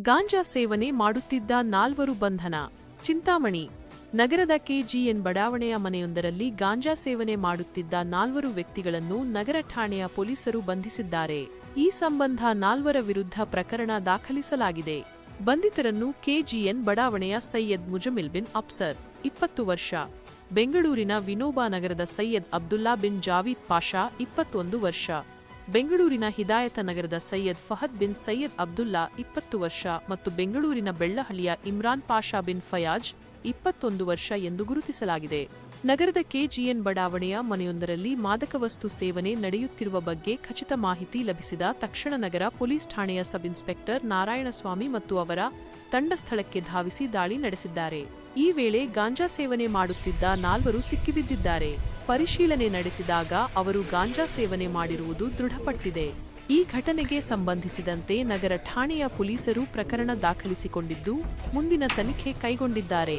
ಗಾಂಜಾ ಸೇವನೆ ಮಾಡುತ್ತಿದ್ದ ನಾಲ್ವರು ಬಂಧನ. ಚಿಂತಾಮಣಿ, ನಗರದ ಕೆಜಿಎನ್ ಬಡಾವಣೆಯ ಮನೆಯೊಂದರಲ್ಲಿ ಗಾಂಜಾ ಸೇವನೆ ಮಾಡುತ್ತಿದ್ದ ನಾಲ್ವರು ವ್ಯಕ್ತಿಗಳನ್ನು ನಗರ ಠಾಣೆಯ ಪೊಲೀಸರು ಬಂಧಿಸಿದ್ದಾರೆ. ಈ ಸಂಬಂಧ ನಾಲ್ವರ ವಿರುದ್ಧ ಪ್ರಕರಣ ದಾಖಲಿಸಲಾಗಿದೆ. ಬಂಧಿತರನ್ನು ಕೆಜಿಎನ್ ಬಡಾವಣೆಯ ಸೈಯದ್ ಮುಜಮಿಲ್ ಬಿನ್ ಅಪ್ಸರ್, ಇಪ್ಪತ್ತು ವರ್ಷ, ಬೆಂಗಳೂರಿನ ವಿನೋಬಾ ನಗರದ ಸೈಯದ್ ಅಬ್ದುಲ್ಲಾ ಬಿನ್ ಜಾವೀದ್ ಪಾಷಾ, ಇಪ್ಪತ್ತೊಂದು ವರ್ಷ. ಬೆಂಗಳೂರಿನ ಹಿದಾಯತ ನಗರದ ಸೈಯದ್ ಫಹದ್ ಬಿನ್ ಸೈಯದ್ ಅಬ್ದುಲ್ಲಾ ಇಪ್ಪತ್ತು ವರ್ಷ ಮತ್ತು ಬೆಂಗಳೂರಿನ ಬೆಳ್ಳಹಳ್ಳಿಯ ಇಮ್ರಾನ್ ಪಾಷಾ ಬಿನ್ ಫಯಾಜ್ ಇಪ್ಪತ್ತೊಂದು ವರ್ಷ ಎಂದು ಗುರುತಿಸಲಾಗಿದೆ. ನಗರದ ಕೆಜಿಎನ್ ಬಡಾವಣೆಯ ಮನೆಯೊಂದರಲ್ಲಿ ಮಾದಕ ವಸ್ತು ಸೇವನೆ ನಡೆಯುತ್ತಿರುವ ಬಗ್ಗೆ ಖಚಿತ ಮಾಹಿತಿ ಲಭಿಸಿದ ತಕ್ಷಣ ನಗರ ಪೊಲೀಸ್ ಠಾಣೆಯ ಸಬ್ ಇನ್ಸ್ಪೆಕ್ಟರ್ ನಾರಾಯಣಸ್ವಾಮಿ ಮತ್ತು ಅವರ ತಂಡ ಸ್ಥಳಕ್ಕೆ ಧಾವಿಸಿ ದಾಳಿ ನಡೆಸಿದ್ದಾರೆ. ಈ ವೇಳೆ ಗಾಂಜಾ ಸೇವನೆ ಮಾಡುತ್ತಿದ್ದ ನಾಲ್ವರು ಸಿಕ್ಕಿಬಿದ್ದಿದ್ದಾರೆ. ಪರಿಶೀಲನೆ ನಡೆಸಿದಾಗ ಅವರು ಗಾಂಜಾ ಸೇವನೆ ಮಾಡಿರುವುದು ದೃಢಪಟ್ಟಿದೆ. ಈ ಘಟನೆಗೆ ಸಂಬಂಧಿಸಿದಂತೆ ನಗರ ಠಾಣೆಯ ಪೊಲೀಸರು ಪ್ರಕರಣ ದಾಖಲಿಸಿಕೊಂಡಿದ್ದು, ಮುಂದಿನ ತನಿಖೆ ಕೈಗೊಂಡಿದ್ದಾರೆ.